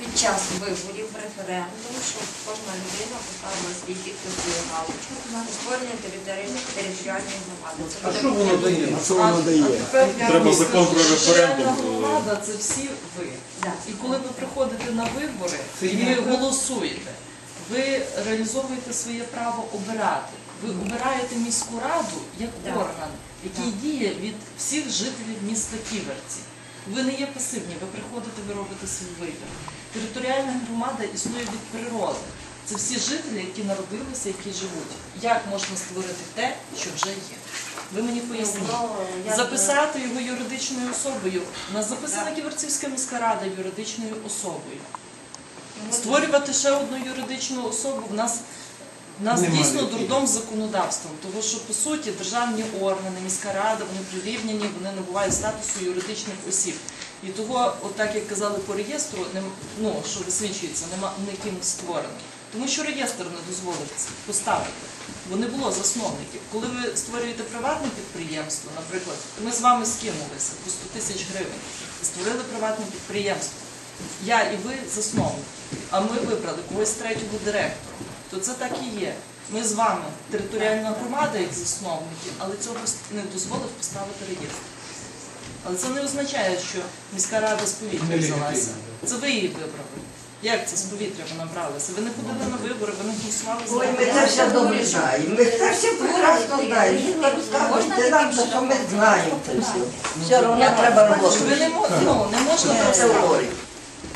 під час виборів референдум, щоб кожна людина поставила свій підпис і галочку на створення територіальної громади. Це А буде що воно дає? А що воно дає? Треба закон про референдум. громада це всі ви. Да. І коли ви приходите на вибори Це і є. ви голосуєте, ви реалізовуєте своє право обирати. Ви обираєте міську раду як Да. орган, який діє від всіх жителів міста Ківерці. Ви не є пасивні, ви приходите, ви робите свій вибір. Територіальна громада існує від природи. Це всі жителі, які народилися, які живуть. Як можна створити те, що вже є? Ви мені поясніть. Ну, Записати його юридичною особою. У нас записана Ківерцівська міська рада юридичною особою. Ну, Створювати ще одну юридичну особу в нас. Нас Нема дійсно дурдом з законодавством, тому що по суті державні органи, міська рада, вони прирівняні, вони набувають статусу юридичних осіб. І того, от так як казали по реєстру, нем- ну що висвічується, нема ніким створений. Тому що реєстр не дозволив це поставити, бо не було засновників. Коли ви створюєте приватне підприємство, наприклад, ми з вами скинулися по 100 тисяч гривень і створили приватне підприємство. Я і ви засновник, а ми вибрали когось третього директора. То це так і є. Ми з вами територіальна громада як засновники, але цього не дозволив поставити реєстр. Але це не означає, що міська рада з повітря взялася. Це ви її вибрали. Як це з повітря вона бралася? Ви не ходили на вибори, ви не голосували за Ой, ми це все добре знаємо. Ми це все прекрасно знаємо. Ви розказуєте нам, що ми знаємо. це все. Все одно треба роботу. Ви не, ну, не можна Це просто.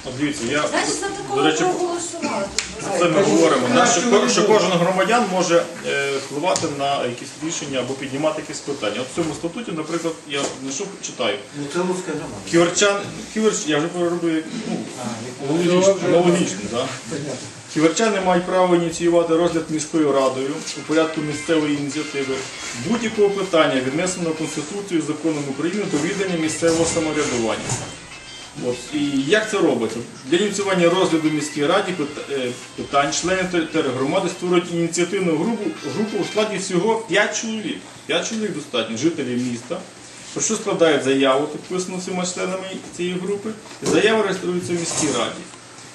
От дивіться, я Значить, за до такого речі, проголосували. про це ми говоримо. да, що, ко- що кожен громадян може е, впливати на якісь рішення або піднімати якісь питання. От в цьому статуті, наприклад, я знайшов, читаю. Ну це Луцька громада. Ківерчан, Ківерч, я вже переробив, ну, аналогічно, аналогічно, да? Ківерчани мають право ініціювати розгляд міською радою у порядку місцевої ініціативи будь-якого питання, віднесеного Конституцією і законом України до відання місцевого самоврядування. І як це робиться? Для ініціювання розгляду в міській раді е, питань члени тер- тергромади створюють ініціативну групу, групу у складі всього 5 чоловік. 5 чоловік достатньо, жителів міста, про що складають заяву, підписану всіма членами цієї групи, і заява реєструється в міській раді.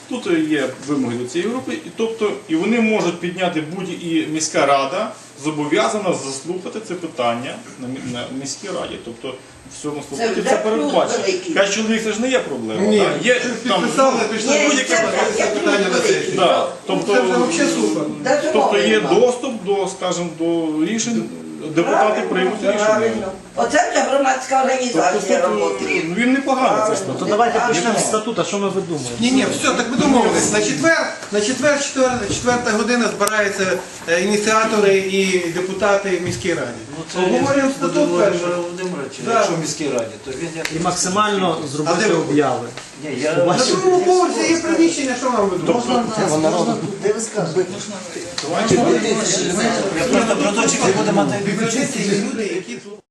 Тут є вимоги до цієї групи, і тобто і вони можуть підняти будь-і міська рада зобов'язана заслухати це питання на, мі- на міській раді. Тобто в цьому статуті це передбачено. П'ять чоловік це ж не є проблема. Ні, так? є там пішли будь-яке питання на сесії. да, тобто, Це взагалі супер. Даже тобто є доступ до, скажімо, до рішень, депутати приймуть рішення. Оце вже громадська Тобто організація працює. ну, він непоганий Правильно. статут. То давайте почнемо з статута, що ми видумуємо. Ні, ні, все, так ми домовились. На четвер, на четвер, четвер- четверта година збираються е, ініціатори і депутати в міській раді. Обговорюємо статут перший. Володимирович, Да. якщо в міській раді, то він як І максимально зробити ви? обяви. Ні, я На другому поверсі є приміщення, що нам Тобто видумати? я просто проточки буде мати Бібліотеці є люди, які тут.